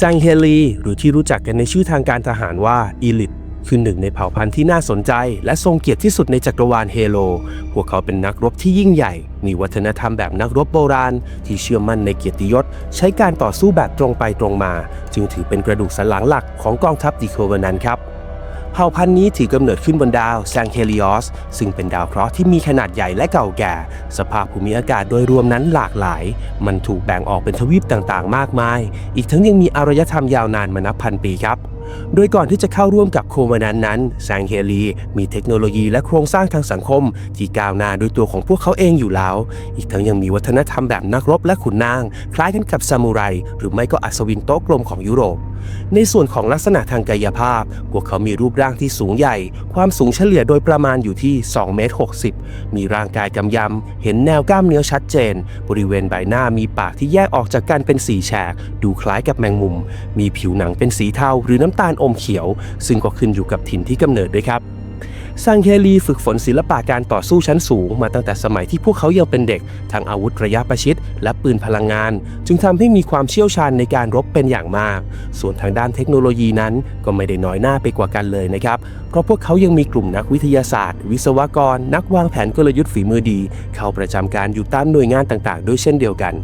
ซังเฮลี หรือที่รู้จักกันในชื่อทางการทหารว่าอีลิทคือหนึ่งในเผ่าพันธุ์ที่น่าสนใจ และทรงเกียรติที่สุดในจักรวาลเฮโล พวกเขาเป็นนักรบที่ยิ่งใหญ่ มีวัฒนธรรมแบบนักรบโบราณ ที่เชื่อมั่นในเกียรติยศ ใช้การต่อสู้แบบตรงไปตรงมา จึงถือเป็นกระดูกสันหลังหลักของกองทัพดิโคเวนันครับ เผ่าพันธุ์นี้ถือกำเนิดขึ้นบนดาวแซงเคลิออสซึ่งเป็นดาวเคราะห์ที่มีขนาดใหญ่และเก่าแก่ สภาพภูมิอากาศโดยรวมนั้นหลากหลาย มันถูกแบ่งออกเป็นทวีปต่างๆ มากมาย อีกทั้งยังมีอารยธรรมยาวนานมานับพันปีครับ โดยก่อนที่จะเข้าร่วมกับโคมานันนั้นแซงเฮลี มีเทคโนโลยีและโครงสร้างทางสังคม ที่ก้าวหน้าด้วยตัวของพวกเขาเองอยู่แล้ว อีกทั้งยังมีวัฒนธรรมแบบนักรบและขุนนาง คล้ายกันกับซามูไร หรือไม่ก็อัศวินโต๊ะกลมของยุโรป ในส่วนของลักษณะทางกายภาพ พวกเขามีรูปร่างที่สูงใหญ่ ความสูงเฉลี่ยโดยประมาณอยู่ที่2เมตร60 มีร่างกายกำยำ เห็นแนวกล้ามเนื้อชัดเจน บริเวณใบหน้ามีปากที่แยกออกจากกันเป็นสีแฉก ดูคล้ายกับแมงมุม มีผิวหนังเป็นสีเทาหรือน้ำตาาลอมเขียว ซึ่งก็ขึ้นอยู่กับถิ่นที่กำเนิดด้วยครับซังเฮลีฝึกฝนศิลปะการต่อสู้ชั้นสูง มาตั้งแต่สมัยที่พวกเขายังเป็นเด็ก ทั้งอาวุธระยะประชิดและปืนพลังงาน จึงทำให้มีความเชี่ยวชาญในการรบเป็นอย่างมาก ส่วนทางด้านเทคโนโลยีนั้นก็ไม่ได้น้อยหน้าไปกว่ากันเลยนะครับ เพราะพวกเขายังมีกลุ่มนักวิทยาศาสตร์ วิศวกร นักวางแผนกลยุทธ์ฝีมือดี เข้าประจำการอยู่ตามหน่วยงานต่างๆ ด้วยเช่นเดียวกัน